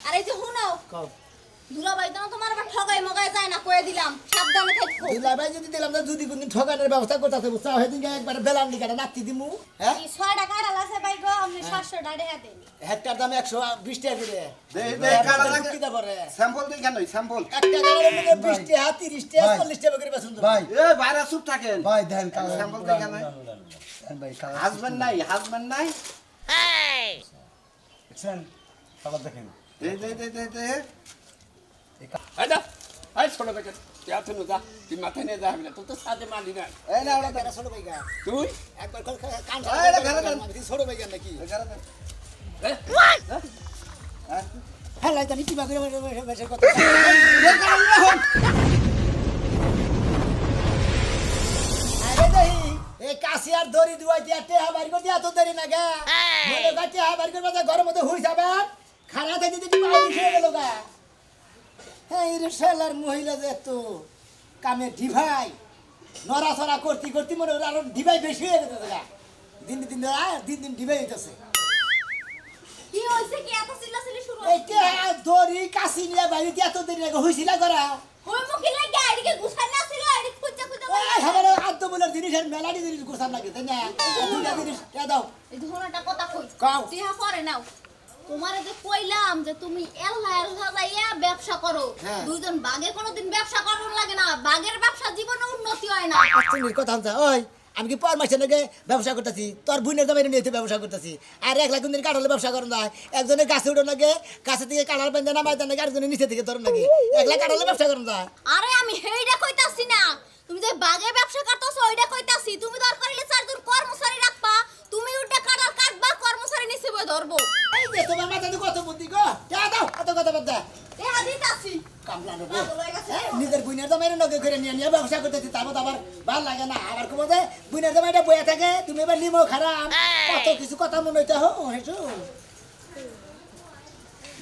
আর এই যে হুনো কও। দুলাভাই তো তোমার আবার ঠগাই মগাই যায় না কয়ে দিলাম। সাবধানে থাকো। যদি দিলাম না যদি কোনদিন ঠকানোর ব্যবস্থা করতে একবার বেলান দিকে নাতি দিমু হ্যাঁ? টাকা আড়াল আছে ভাই গো আপনি সাতশো টাকা দেন হেক্টার দাম একশো বিশ টাকা করে। দে, দে, কারা লাগে? কিতা পরে। স্যাম্পল দিই কেন? স্যাম্পল। একটা গাড়ির মধ্যে বিশ টাকা তিরিশ টাকা ভাই। চল্লিশ টাকা করে বেতন ভাই। এ বাইরে চুপ থাকেন। ভাই দেন কালার স্যাম্পল দিই কেন? ভাই হাজবেন্ড নাই হাজবেন্ড নাই? দেখছেন কালার দেখেন। দে দে দে দে দে। আচ্ছা আই ছোট বেটা তুই আছো না যা তুই মাথায় নিয়ে যাবি না তোর তো সাথে মানি না। এই না ওটা একটা ছোট ভাইগা। তুই? একবার করে কান এই, ঘরে দেন। ছোট নাকি। এ? হ্যাঁ? জানি কিবা করে বসে কথা। দড়ি দুয়াই দিয়া টেহা বাড়ি করে দিয়া তো দেরি না গা। মনে গা টেহা বাড়ি করে ঘরের মধ্যে হুই যাবে। খানা থেকে যদি পাই খেয়ে গেল গা? হ্যাঁ এই শালার মহিলা যে এত কামে ঢিভাই নড়াচড়া করতে করতে মনে হয় আরও ঢিভাই বেশি হয়ে গেছে গা। দিন দিন দিন দিন ঢিভাই হইতেছে। কি হইছে কি? এত চিল্লাচিল্লি শুরু এই দড়ি কাশি নিয়ে বাড়ি দিয়া তো দেরি না গা করা হই মুখি লাগে আইডিকে গুছাই না ছিল আইডি খুঁজে খুঁজে ওই আমার আত্মবলের জিনিসের মেলাটি জিনিস গোসান লাগে তাই না? জিনিস দাও। এই কথা কই? কাও। নাও। তোমারে যে কইলাম যে তুমি এল্লা এল্লা যাইয়া ব্যবসা করো হ্যাঁ। দুইজন বাগে কোনোদিন ব্যবসা করার লাগে না। বাগের ব্যবসা জীবনে উন্নতি হয় না। তুমি কথা ওই আমি কি পর মাসে নাকি ব্যবসা করতেছি? তোর বোনের দামে নিয়ে ব্যবসা করতেছি। আর এক লাখ দিন কাঠালে ব্যবসা করেন না একজনের গাছে উঠো নাকি গাছে থেকে কাঠাল বেঁধে নামাই দেন নাকি আরেকজনের নিচে থেকে ধরো নাকি। এক লাখ কাঠালে ব্যবসা করেন না আরে আমি হেইডা কইতাছি না তুমি যে বাগে ব্যবসা করতেছো ওইটা কইতাছি। তুমি দরকার হলে চারজন কর্মচারী রাখবা। তুমি ওটা কাটাল কাটবা কর্মচারী নিচে বই ধরবো। এই যে তোমার মাথাতে কত বুদ্ধি গো। কে দাও কত কথা বাদ দে। দেখা দিতাছি। কামলা নেব হয়ে হ্যাঁ, নিজের বুনের দামে নগে করে নিয়ে নিয়ে ব্যবসা করতেছি তার মতো আবার ভালো লাগে না। আবার কবো যে দামে এটা বয়ে থাকে তুমি এবার নিমো খারাপ। কত কিছু কথা মনে হইতে হো হেসু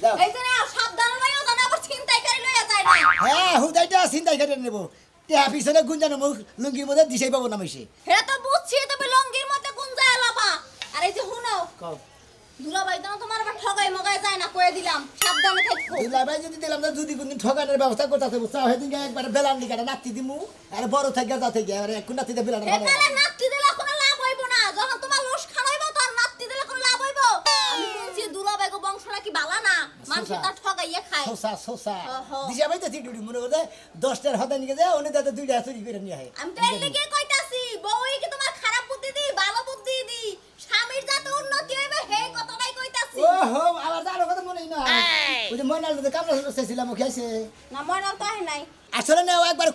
দাও। এই যে সাবধান লইও জানা আবার চিন্তাই করে লইয়া যায় না। হ্যাঁ হুদাইটা চিন্তাই করে নেব। টেহা পিছনে গুঞ্জানো মুখ লুঙ্গির মধ্যে দিশাই পাবো না মিশে। হে তো বুঝছি তুমি লঙ্গির মধ্যে যায় আর এই যে দুলাভাই তো তোমার আবার ঠগাই মগাই যায় না কয়ে দিলাম সাবধানে থাকো। যদি দিলাম না যদি কোনদিন ঠগানোর ব্যবস্থা করতে বুঝতে সেদিন একবার বেলান নাতি দিমু আর বড় থেকে যা থেকে আর এক নাতিতে বেলান নাতি কোনো লাভ হইব না যখন তোমার লোস খানাইব তোর নাতি দিলে কোনো লাভ হইব আমি শুনছি দুলাভাই গো বংশ নাকি বালা না? মানুষ তার ঠগাইয়া খায়। সোসা সোসা দিশা ভাই তো চিটুড়ি মনে করে দশটার হতে নিয়ে যায় অন্য দাদা দুইটা চুরি করে নিয়ে আমি তো এর লেগে কইতাছি বউই কি তোমার খারাপ বুদ্ধি দি ভালো বুদ্ধি দি স্বামীর যাতে উন্নতি হইবে হে কথাটাই কইতাছি। ও আবার তার কথা মনে না। ওই যে ময়নাল তো কামলা চাইছিলাম ওকে আছে। না ময়নাল তো নাই। আসলে না একবার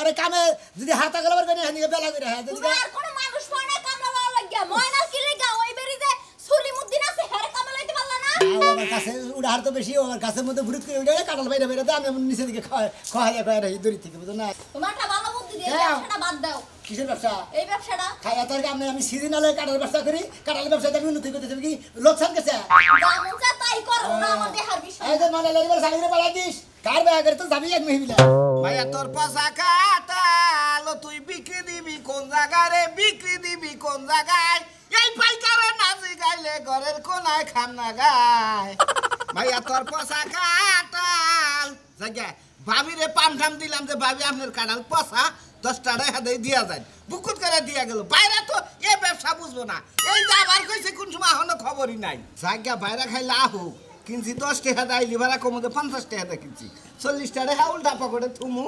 আর কামে যদি হাতা গেলাবার করে বেলা করে হ্যাঁ তুমি আর কোনো মানুষ পাও না কামলা লওয়া লাগিয়া ময়নাল কি লাগা ওই বেরি যে সুলিমুদ্দিন আছে হেরে কামলা লইতে পারলা না আমার কাছে উড়ার তো বেশি আমার কাছের মধ্যে ভুরুত করে উঠে কাটাল বাইরে বাইরে আমি নিচে দিকে খাওয়া খাওয়া রাখি দড়ি থেকে বুঝো না? তোমার ভালো বুদ্ধি দিয়ে হ্যাঁ। ব্যবসাটা বাদ দাও। কিসের ব্যবসা? এই ব্যবসাটা? খাইয়া তোর আমি আমি সিজনালে কাটার ব্যবসা করি কাটার ব্যবসাতে আমি উন্নতি করতে কি লোকসান গেছে। যা চায় তাই করো ওটা আমার দেহার বিষয়। এই যে মানে লাগবে সালিরে পালা দিস কার ব্যবহার করে তো যাবি এক মহিলা। ভাইয়া তোর পাশা কাটালো তুই বিক্রি দিবি কোন জায়গায় রে? বিক্রি দিবি কোন জায়গায়? এই পাইকারে নাচি গাইলে ঘরের কোনায় খাম না গায়। ভাইয়া তোর পয়সা কাটাল জায়গা ভাবিরে পাম ঠাম দিলাম যে ভাবি আপনার কাটাল পয়সা দশ টাকায় হাতে দিয়া যায় বুকুত করে দিয়া গেল। বাইরে তো এ ব্যবসা বুঝব না। এই যে আবার কইছে কোন সময় এখনও খবরই নাই। জায়গা বাইরে খাইলে আহুক কিনছি দশ টাকা দেয় লিভারা কমতে পঞ্চাশ টাকা দিয়ে কিনছি। চল্লিশ টাকা উল্টা পকেটে থুমু।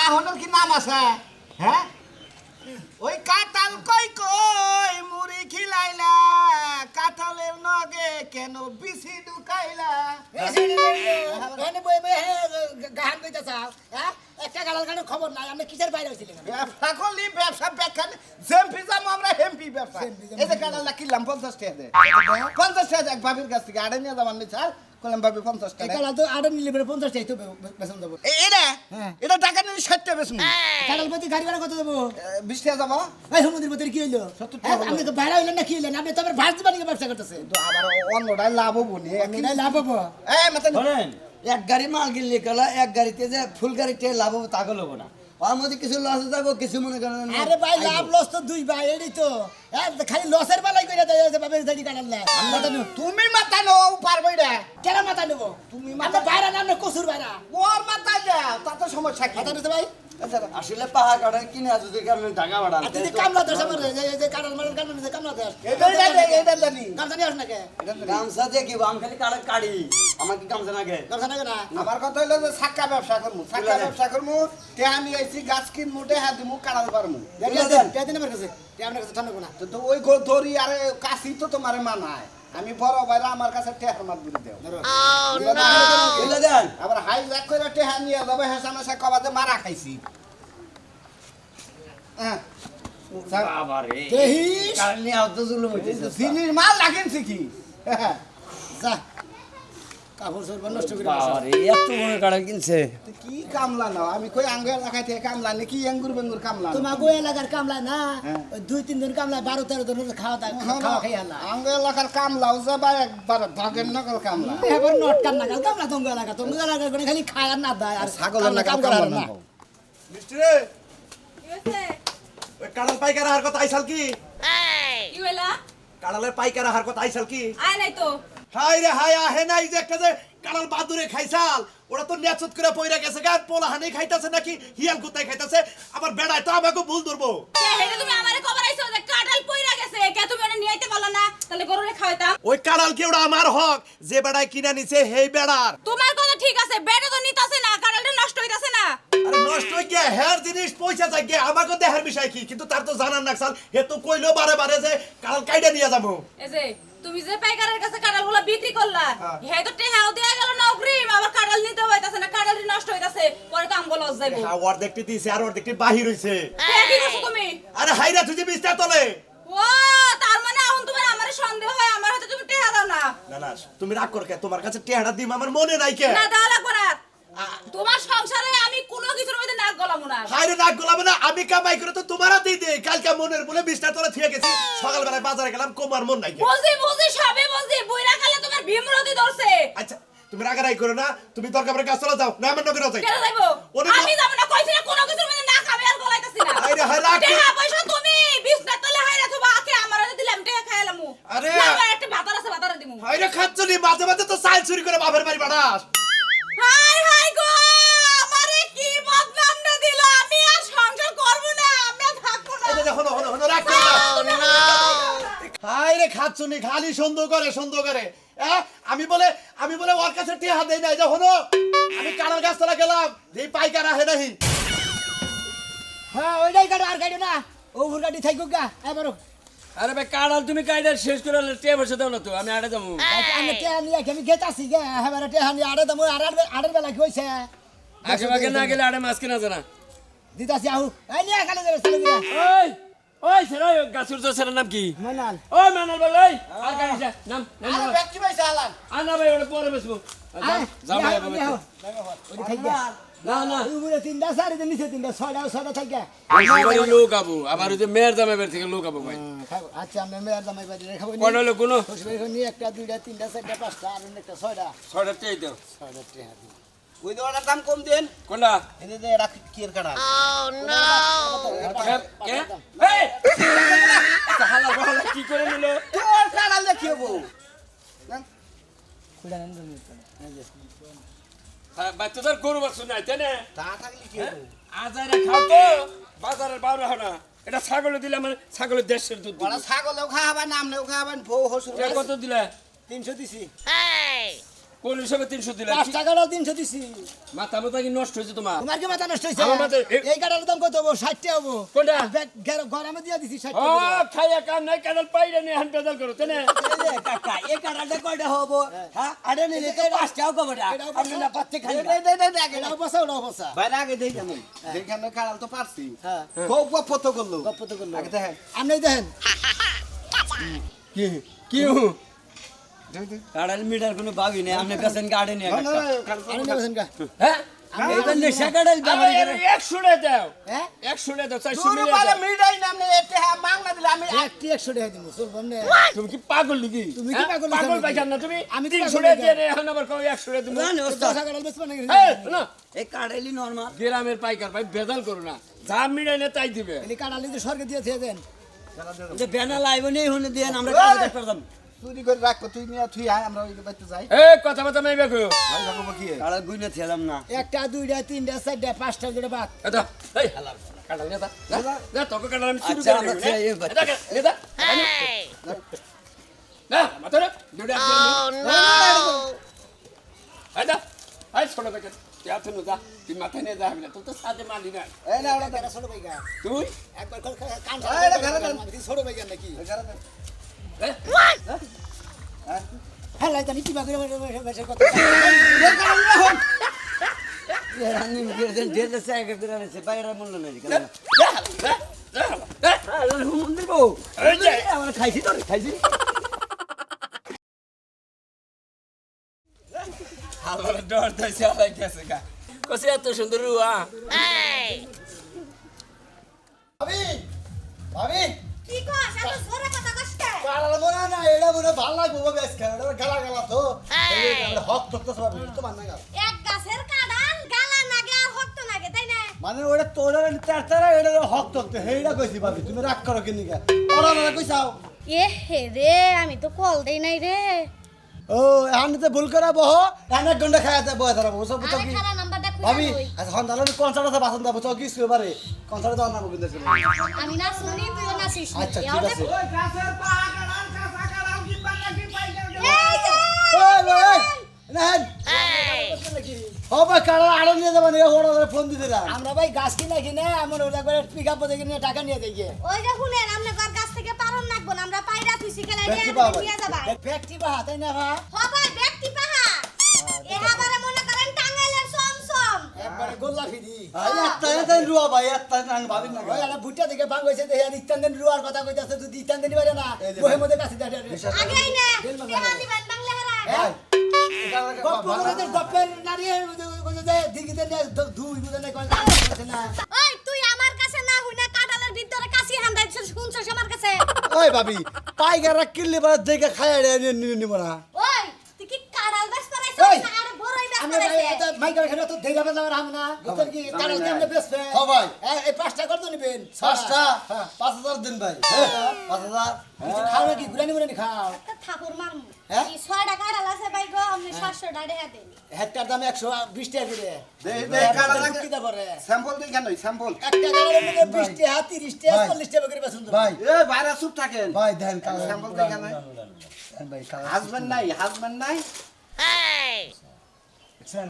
আহনের কি নাম আছে? হ্যাঁ? ওই কাতাল কই কই মুড়ি খিলাইলা। কাতালের নগে কেন বিসি ঢুকাইলা বই বই গান কইতে চাও হ্যাঁ একটা গালাল গানের খবর নাই আপনি কিসের বাইরে হইছিলেন ব্যবসা করলি ব্যবসা বেখান জেমপি যাম আমরা হেমপি ব্যবসা এই যে কাঁঠালটা কিনলাম পঞ্চাশ টাকা পঞ্চাশ টাকা এক ভাবির কাছ থেকে আড়ে নিয়ে যাবার নি স্যার করলাম ভাবি পঞ্চাশ টাকা গালাল তো আড়ে নিলে বেড়ে পঞ্চাশ টাকা তো বেতন দেবো এ- এটা। এটা টাকা নিয়ে ষাট টাকা বেশ গালাল প্রতি গাড়ি ভাড়া কত দেবো বিশ টাকা যাব এই সমুদ্রের মধ্যে কি হইল সত্তর টাকা আপনি তো বাইরে হইলেন না কি হইলেন আপনি তো আবার ভাস দিবানি ব্যবসা করতেছে তো আবার অন্যটাই লাভ হব নি আপনি নাই লাভ হব এই মাথা শোনেন এক গাড়ি মাল কিনলে গেল এক গাড়িতে যে ফুল গাড়িতে লাভ হবে তা হলো না। ওর মধ্যে কিছু লস থাকব কিছু মনে করেন আরে ভাই লাভ লস তো দুই ভাই এটাই তো। এ, খালি লসের বেলায় করে দেয় যে বাপের দাড়ি মাথা নেব তুমি মাথা নো কেন মাথা নেব? তুমি মাথা বাইরা নাম না কসুর বাইরা ওর মাথায় দাও তাতে সমস্যা কি? মাথা নিতে ভাই। আসলে পাহাড় কাটা কিনে যদি আপনি টাকা তুই কামলা দোষ আমার এই যে- কাটার মারার নিতে কামলা দোষ এটা এটা জানি। গামছা নিয়ে আস না কে গামছা দিয়ে কি আমি খালি কাটি আমার কি গামছা নাগে গামছা না? কে না। আমার কথা হইল যে সাক্কা ব্যবসা করমু সাক্কা ব্যবসা করমু তে আমি আইছি গাছ কিন মুটে হাত দিমু কাড়াল পারমু। দেন। টিয়া দেন আমার কাছে। টিয়া আপনার কাছে ঠান্ডা কোনা তো তো ওই গো ধরি আরে কাশি তো তোমারে মানায়। আমি বড় ভাইরা আমার কাছে টেহার মাত বুড়ি দেও। আবার হাই জ্যাক করে টেহার নিয়ে যাবে হেসা মেসা কবাতে মারা খাইছি। হ্যাঁ। মাল রাখেন কি যা। কাপড় চোপড় নষ্ট করে বাবারে এত বড় কাটা কিনছে। কি কামলা নাও? আমি কই আঙ্গুর এলাকায় থেকে কামলা নে? কি আঙ্গুর বেঙ্গুর কামলা? তোমার বই এলাকার কামলা না? হ্যাঁ। দুই তিন দিন কামলা বারো তেরো দিন খাওয়া দাওয়া খাওয়া খাই আলা আঙ্গুর এলাকার কামলাও যাবা একবার ভাগের নকল কামলা। এবার নট কান নাগাল কামলা তোমার এলাকা তোমার এলাকা করে খালি খায় আর না দেয় আর ছাগলের করে কামলা না। মিষ্টি রে ওই কাড়াল পাইকার আহার কথা আইসাল কি? কি হইলা? কাড়ালের পাইকার আহার কথা আইসাল কি? আয় নাই তো। হাই রে হাই আহে নাই যে একটা যে কাড়াল বাদুরে খাইছাল। ওরা তো নেচত করে পইরা গেছে গা পোলা হানি খাইতাছে নাকি হিয়াল কুতাই খাইতাছে। আবার বেড়ায় তো আমাকে ভুল ধরবো। কে তুমি আমারে খবর আইছো যে কাটাল পইরা গেছে? কে তুমি ওনে নিয়ে আইতে পারলা না? তাহলে গরুরে খাওয়াইতাম। ওই কাড়াল কি ওটা আমার হক? যে বেড়ায় কিনা নিছে হেই বেড়ার। তোমার কথা ঠিক আছে বেটা তো নিতাছে না কাটালটা নষ্ট হইতাছে না। আরে নষ্ট হয়ে গিয়া হের জিনিস পয়সা যাই গিয়া আমাকে দেহের বিষয় কি? কিন্তু তার তো জানার নাকসাল হে তো কইলো বারে বারে যে কাড়াল কাইডা নিয়ে যাব। এই যে তুমি যে পাইকারের কাছে কাটালগুলো বিক্রি করলা হ্যাঁ। হে তো টেহাও দেয়া গেল না অগ্রিম আবার কাটাল নিতে হইতাছে না কাটালটি নষ্ট হইতাছে পরে তো আমগো লস যাইবো। হ্যাঁ অর্ধেকটি দিছে আর অর্ধেকটি বাহির হইছে। কি করছ তুমি? আরে হাইরা তুই যে বিস্তার তলে। ও তার মানে এখন তোমার আমারে সন্দেহ হয় আমার হাতে তুমি টেহা দাও না। না না তুমি রাগ কর কে? তোমার কাছে টেহাটা দিম আমার মনে নাই কে? না দেওয়া লাগবে না। তোমার সংসারে আমি কোনো কিছুর মধ্যে নাক গলাবো না হাইরে নাক গোলাবে না আমি কামাই করে তো তোমার হাতেই দেই। কালকে মনের বলে তলে থিয়ে গেছি। সকালবেলায় বাজারে গেলাম কোমার মন নাই বুঝি বুঝি সবে বুঝি বুইরা কালে তোমার ভীমরতি ধরছে। আচ্ছা তুমি রাগারাই করো না তুমি দরকার পড়ে কাজ চলে যাও। না আমার নগরে যাই কেন যাইবো? আমি যাব না কইছি না কোনো কিছুর মধ্যে নাক আমি আর গলাইতাছি না। হাইরে হাই কর- টাকা পয়সা তুমি বিছনা তলে হাইরা তো বাকে আমার হাতে দিলাম টাকা খাইলামু আরে। না একটা ভাতার আছে ভাতারে দিমু। হাইরে মাঝে মাঝে তো সাইল চুরি করে বাপের বাড়ি বাড়াস হাই হাই গো আমারে কি বদনাম না দিল আমি আর সংসার করব না আমি আর থাকব না এই যে দেখো হনো হনো রাগ করো না হাইরে খাচ্ছনি খালি সন্দেহ করে সন্দেহ করে। হ্যাঁ আমি বলে আমি বলে ওর কাছে টেহা দেই নাই যে হনো আমি কানার গাছ তলা গেলাম এই পাইকার আহে নাহি হ্যাঁ ওইটাই কাটো আর কাটো না। ও ভুল কাটি থাইকো গা এবারও আরে ভাই কাড়াল তুমি কাইডা শেষ করে টে বসে দাও না তো আমি আড়ে যাব। আমি টেহা নিয়ে আমি গেতাছি গে এবারে টেহা নিয়ে আড়ে দাম আড়ার আড়ার বেলা কি হইছে? আগে ভাগে না গেলে আড়ে মাছ কিনা জানা দিতাছি আহু। এই নিয়ে খালি যাবে চলে গিয়া। ওই ওই সেরা গাছুর তো সেরা নাম কি? মানাল। ওই মানাল বল ওই। আর গাড়ি যা নাম নাম আরে। ব্যক্তি পয়সা আলান আর না ভাই ওটা পরে বসবো আহু, নিয়ে আহু। ওটি থাইকে। না না। উপরে তিনটা সাড়ে তিন নিচে তিনটা ছয়টা ছয়টা থাইকে। বাড়ি লোক আবো। আবার ওই যে মেয়ের দামে বের থেকে লোক আবো ভাই। আচ্ছা আমি মেয়ের জামাই বাড়ি রেখাবো কটা হলো কোনো? একটা দুইটা তিনটা চারটা পাঁচটা আর একটা ছয়টা। ছয়টা চেয়ে দাও। ছয়টা দিই ওই দাম কম দেন। কোনটা? এই যে এরা কি এর কাটা। কে? এই! হালা বহালা কি করে নিল? তোর কাটা দেখি হব খুলে নেন তুমি। এই যে। বাচ্চাদের গরু নাই তাই না? তা থাকলে কি হব? আজারে খাও তো। বাজারের বাউরে হয় না। এটা ছাগলে দিলে আমার ছাগলের দেশের দুধ বড় ছাগলেও খাওয়াবেন নামলেও খাওয়াবেন বউ হসুর কত দিলে? তিনশো দিছি। কোন হিসাবে তিনশো দিলে? পাঁচ টাকাটা তিনশো দিছি। মাথা মাথা কি নষ্ট হয়েছে তোমার? তোমার কি মাথা নষ্ট হয়েছে? আমার মাথা- এই কাটার দাম কত হব? ষাটটা হব। কোনটা? গরমে দিয়ে দিছি ও ষাটটা খাইয়া কাম নাই? কাদাল পাইলে নিয়ে হান পেদাল করো তাই না এটাও বসা ওটাও বসা বাইরে আগে দেখে আমি। যেখানে কাড়াল তো পারছি। হ্যাঁ। খুব গপ্প তো করল। গপ্প তো করল। আগে দেখেন। আপনি দেখেন। কি কাড়াল মিটার কোনো ভাবি নেই আপনি পেছেন গাড়ি নিয়ে না, না, না, কাড়াল তো- আপনি নেবেন কা হ্যাঁ এইবার নেশা কাটাল আরে এর একশো টাকা দাও। হ্যাঁ? একশো টাকা দাও চারশো দূর মিলে বারে দাও। মিটাই নামনে এতে হ্যাঁ মাংনা দিলে আমি একটি একশো টাকা দিব চলবো না। তুমি কি পাগল নাকি? তুমি কি হ্যাঁ? পাগল পাগল নাকি? পাইছান না তুমি? আমি তো তিনশো পাগল টাকা দিয়ে এখন আবার কও একশো টাকা তুমি দশ হাজার বেচবো নাকি? এই, এই কাটাইলি নর্মাল গ্রামের পাইকার ভাই বেদাল করো না। যা মিলাই না তাই দিবে। কাটালি তো সরকার দিয়ে দিয়ে দেন। যে বেনা লাইব নেই হুনে দেন আমরা চুরি করে রাখব তুই নিয়ে তুই আয় আমরা ওই বাড়িতে যাই। এ কথা কথা মাইবে কইও। ভাই রাখব কি কাটা গুইনা থেলাম না। একটা দুইটা তিনটা চারটা পাঁচটা যেটা বাদ এটা এই হালাল কাটাল নেতা যা। যা তোকে কাটাল আমি শুরু আচ্ছা, করে যাব। এটা নেতা না মাথা রে দুটা এটা এই ছোট প্যাকেট তুই না যা তুই মাথায় নিয়ে যা না তোর তো সাথে মালি না এই না ওটা ছোট ভাইগা। তুই? একবার কান এটা। ছোট নাকি? হ্যাঁ জানি কি। আমরা খাইছি তো খাইছি আমার ডর তো চালাই গেছে গা কসে, এত সুন্দর রুয়া ভাবি ভাবি কি কস কে মনে না এটা মনে হয় ভালো লাগবো ভাবে আজকে গালা গালা তো। এই যে আমরা হক তো ভাবি তো মান না এক গাছের কাঁদাল গালা নাগে আর হতো নাগে তাই না? মানে ওটা তোর চার চারা এটা হক তো হেইটা কইছি ভাবি তুমি রাগ করো কিনি গা ওরা না কইছাও এ হে রে আমি তো কল দেই নাই রে। ও এখানে ভুল করে বহ এখানে এক ঘণ্টা বহ তারা বুঝছ বুঝছ কি? ভাবি আচ্ছা কনসার্ট আছে বাসন দেবো চকি শুয়ে পারে কনসার্ট দেওয়ার নাম কিন্তু আমি না শুনি নাচিস নি। আচ্ছা ঠিক এহনে- আছে। আমরা ভাই গাছ কিনা কিনে আমার পিক আপ কিনে টাকা নিয়ে দেই ওই যে শুনেন কাছ থেকে পারন নাকবো না আমরা পায়রা থুইছি খেলে নিয়ে যাবা ফ্যাক্টরি বাহা তাই না ভা হবাই ব্যক্তি পাহা এহাবারে মনে করেন টাঙ্গাইলের সমসম একবারে গোল্লাফি দি ভাই একটা ভাই একটা না ওই একটা ভুট্টা থেকে ভাঙ হয়েছে দেখে ইত্যান দিন রুয়ার কথা কইতাছে যদি ইত্যান দিন না বহে মধ্যে কাছে ভাই। বাংলা হারা ভাই গপ্প করে যে গপ্পের নারী বুঝে না ওই তুই আমার কাছে না হুই না কাটালের ভিতরে কাশি হান্দাই শুনছস আমার কাছে? ওই ভাবি পাইকাররা কিনলে পরে দেখে খায় নিব না। ওই তুই কি কাটাল বেশ আমরা ভাই এটা মাইকার এখানে তো দেইলা বাজার হাম না। ভিতর কি কারণ কি আমরা বেচবে? হ্যাঁ ভাই। এই- এই পাঁচটা কত নিবেন? পাঁচটা? হ্যাঁ। পাঁচ হাজার দিন ভাই। পাঁচ হাজার। কিছু খাও নাকি? ঘুরানি ঘুরানি খাও। ঠাকুর মারমু। হ্যাঁ? এই ছয়টা কাটাল আছে ভাই গো আপনি সাতশো টাকা দেন হেক্টার দাম একশো বিশ টাকা করে। দে দে কাটা লাগে? কিতা পরে স্যাম্পল দেই কেন স্যাম্পল? একটা গাড়ির মধ্যে বিশ টাকা তিরিশ টাকা ভাই। চল্লিশ টাকা করে বেচুন ভাই। এ বাইরে চুপ থাকেন। ভাই দেন স্যাম্পল দেখে নাই হাজবেন্ড নাই হাজবেন্ড নাই? দেখছেন?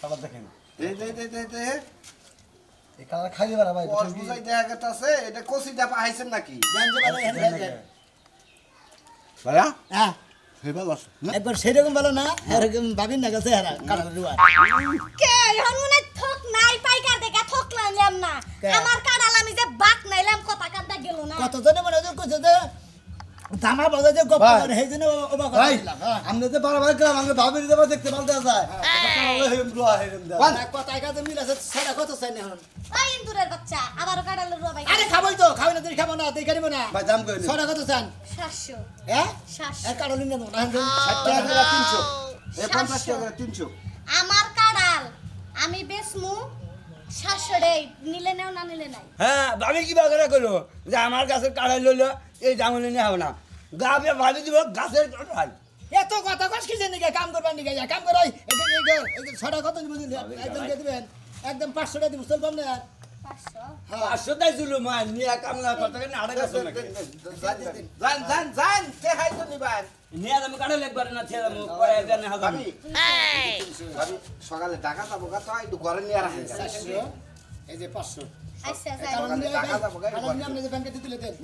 কালা দেখেন। দে দে দে দে দে। এই কালা খাই দিবা ভাই বুঝাই দেখা গেছে এটা কসিটা পাইছেন নাকি? দেন যে ভালো এখানে দেন যে। ভাইয়া? হ্যাঁ। একবার সেরকম ভালো না এরকম ভাবিন না গেছে হেরা কাটা রুয়া কে? এখন মনে থক নাই পাইকার দেখে থক লাইলাম না। আমার আমি যে বাক নাইলাম কথা কান্দা গেল না। কতজনে ধামা বাজে যে গপ ভাই। করে জন্য অবাক হয়ে ভাই। হ্যাঁ। আমরা তো বারবার গেলাম আমরা ভাবির দেবা দেখতে পাল্টে যায় না, কাজে মিল আছে সেটা কত চাই না ওই ইন্দুরের বাচ্চা কাটালের রুয়া ভাই আরে খাবই তো খাবই না তুই খাব না তুই খাব না। ভাই দাম করে নি? ছটা কত চান? সাতশো। হ্যাঁ সাতশো। এক কারণ নেব না টাকা করে তিনশো। এ পঞ্চাশ টাকা করে তিনশো। আমার কাড়াল আমি বেসমু সাতশো নিলে নেও না নিলে নাই? হ্যাঁ ভাবি কি বাগারে করল যে আমার গাছের কাটাই লইলো এই জামলে নিয়ে হবে না। গাবে ভাবি দিব গাছের কাটাই এত কথা কস কি জানি কাম করবার নিকে কাম কর এই এই যে- এই যে- এই যে ছটা কত বুঝলি একদম দিয়ে দিবেন। একদম পাঁচশো টাকা দিব চলবাম না পাঁচশো। তাই জুলু মা নিয়ে কামলা কথা কেন আড়ে গাছ নাকি জান জান জান তে হাই তো নিবান। নিয়ে আমি কাটাই একবার না ছেড়ে আমি কয়ে দেন হাজার। সকালে টাকা যাব গা তো ঘরে নিয়ে রাখেন এই যে পাঁচশো। দেন।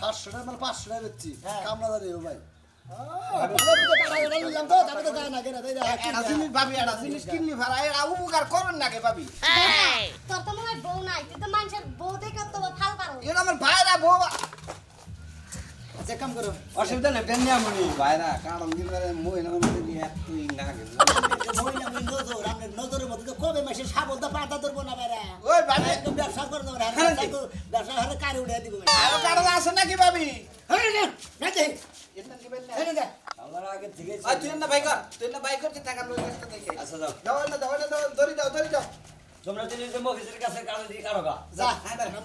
সাতশো টাকা মানে পাঁচশো টাকা দাঁড়িয়ে ভাই। উপকার করেন ভাবি? তোর তো মনে হয় বউ নাই তুই তো মানুষের বউ দেখে তো ফাল পারো। এটা আমার ভাইরা বউ কাম করো। অসুবিধা নেই টেন নিয়ে ভাইরা কারণ দিনের মহিলার মধ্যে নিয়ে তুই না গেল মহিলা আমি নজর আপনার নজরের মধ্যে কবে মাসে সাবল দা পাতা ধরবো না বেড়া? ওই ভাবি একদম ব্যবসা করে দেবো না হ্যাঁ, ব্যবসা হারে কারে উঠে দিব আরও কারণ আছে নাকি ভাবি? কর। কর আচ্ছা ধরি দাও তোমরা যে মফিসের কাছে কালো দিয়ে কারও গা। যা।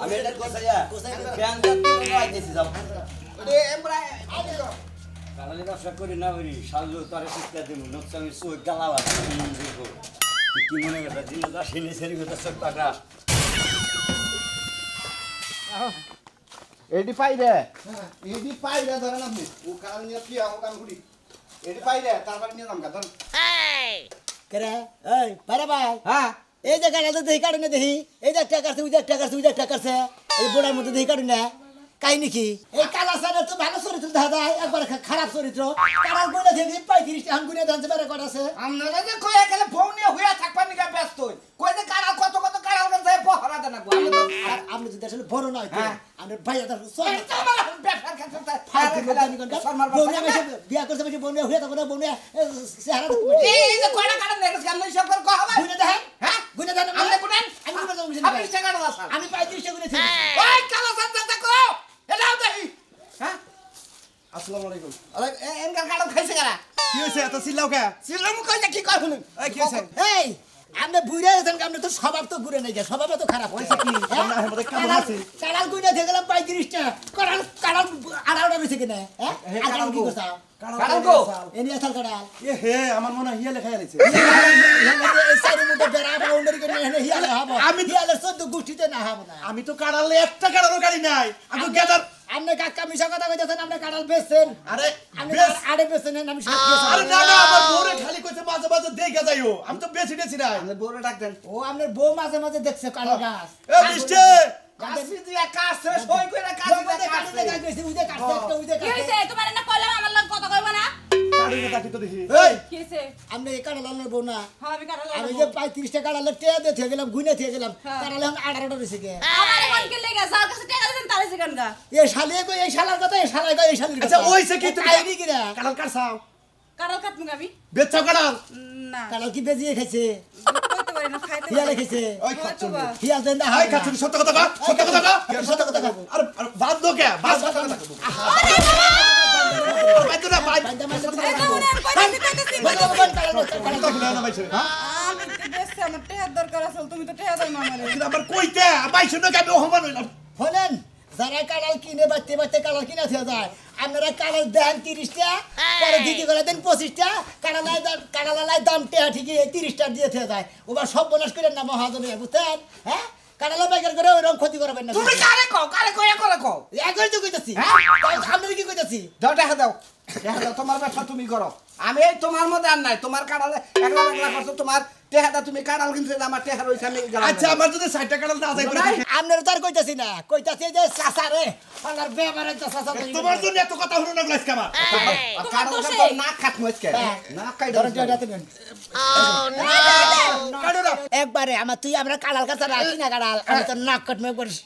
আমি এটা কোথায় ব্যাংক যাও। কালালি ব্যবসা করি না করি সাজু তারে শিক্ষা দিব নকশা আমি চোখ মনে এডি পাই রে। এডি পাই রে ধরেন আপনি। ও কারণ নিয়ে কি হোক আমি ঘুরি। এডি পাই রে তারপরে নিয়ে গা ধরেন। করে এই পারে ভাই। হ্যাঁ। এই যে গাড়ি দেখি কাটুন না দেখি এই যে একটা কাটছে ওই যে একটা কাটছে ওই যে একটা কাটছে এই বোড়ার মধ্যে দেখি কাটুন। না কাহিনী কি? এই কালা সানের তো ভালো চরিত্র যায় একবার খারাপ চরিত্র। কারার গুণে দেখি পঁয়ত্রিশটা হান গুণে ধানছে বেড়ে কটাছে আপনারা যে কই গেলে ফোন নিয়ে হইয়া থাকবা নিকা ব্যস্ত হই কই যে কারা কত কত কারা কাছে পহরা দেন আর আপনি যদি আসলে বড় ভাইয়া ব্যবসার ক্ষেত্রে বিয়া করছে থাকো না চেহারা এই যে কয়টা কাটা দেখেছি আমি সব করে কহাবে গুণে দেখেন। হ্যাঁ? গুণে দেখেন। আপনি গুনেন? আমি গুণে দেবো আমি টাকা দাও স্যার আমি পঁয়ত্রিশটা গুণেছি ওই কালো সাথে দেখো এটাও দেখি হ্যাঁ আসসালামু আলাইকুম। আরে এনকার কাটা খাইছে কারা? কি হয়েছে এত চিল্লাও কে? কই যে কি কর শুনুন? এই কি হয়েছে এই গেছেন আপনি তো স্বভাব তো ঘুরে নেই স্বভাব তো খারাপ। হয়েছে কি? আমরা মধ্যে কেমন আছি? কাড়াল কাড়াল রয়েছে কিনা হ্যাঁ? হে, কাড়াল কি করছা? কাড়াল কো? এনি আসাল কাড়াল এ হে আমার মনে হয় হিয়া লেখা এই বাউন্ডারি করে এনে আমি না হাবো না। আমি তো কাড়ালে একটা কাড়ারও গাড়ি নাই। আমি গেদার আপনি কাকা মিশা কথা কইতেছেন আপনি কাটাল বেচছেন। আরে আপনি আড়ে বেচছেন আমি আরে না না আমার বউরে খালি কইছে মাঝে মাঝে দেখে যাইও। আমি তো বেচি দেছি না আপনি বউরে ডাক দেন। ও আপনার বউ মাঝে মাঝে দেখছে কালো গাছ। এ মিষ্টি! কাশি দিয়া কাছে সই কইরা কাশি দিয়া কাশ। উইদে কাটছে একটা উইদে কি হয়েছে কাটছে তোমার না কইলাম আমার লগে কথা কইবা না কাড়িটা কাটি তো দেখি। এই! কি হয়েছে? আপনি এই কাড়াল আনলে বউ না। হ্যাঁ আমি কাটা আমি যে পঁয়ত্রিশ টাকা আনলে টেয়া দিয়ে থেকে গেলাম গুনে থেকে গেলাম। হ্যাঁ। কাড়ালে এখন আঠারোটা রয়েছে কে আমার এখন কে লেগে যার কাছে টাকা দিবেন তারে সেখান গা এই শালিয়ে কই এই শালার কথা এই শালার কথা এই শালির কথা। আচ্ছা ওইছে কি তুমি কাহিনী কিরা? কাড়াল কাটছাও? কাটাল কাটমু আমি? বেচাও উম, না। কাড়াল কি বেজিয়ে খাইছে? না না। দেন না সত্য কথা সত্য কথা আরে বাদ দো কে বাদ কথা যারা কিনে বাড়তে বাড়তে কালাল কিনা যায় আপনারা কালাল দেন তিরিশটা পরে দিদি করে দেন পঁচিশটা কালালাই দাম টেয়া ঠিকই তিরিশটা দিয়ে যায় ওবার সব বোনাস করে না মহাজনে বুঝতেন হ্যাঁ কালালা পাইকার করে ওইরকম ক্ষতি করবেন না। তুমি কারে কও? কারে কইয়া করে কও? একই তো কইতাছি। আপনারা কি কইতাছি? দাও টাকা দাও। তোমার ব্যবসা তুমি করো। আমি এই তোমার মধ্যে আর নাই। তোমার কাড়ালে একলা একলা করছ তোমার টেহাটা তুমি কাড়াল কিনছে আমার টেহা রইছে আমি আচ্ছা আমার যদি সাইডটা কাড়াল না যাই করে নাই। দেখি। আপনারা তো আর কইতাছি না। কইতাছি যে চাচা রে আমার ব্যাপারে তো চাচা তোমার জন্য এত কথা হলো না গ্লাস কামা কাড়াল তো না খাট মজকে। না খাই ধরেন টেয়াটা নেন একবারে আমার তুই আমরা কালাল কাছে রাখি না কালাল আমি তো নাক কাটমে করিস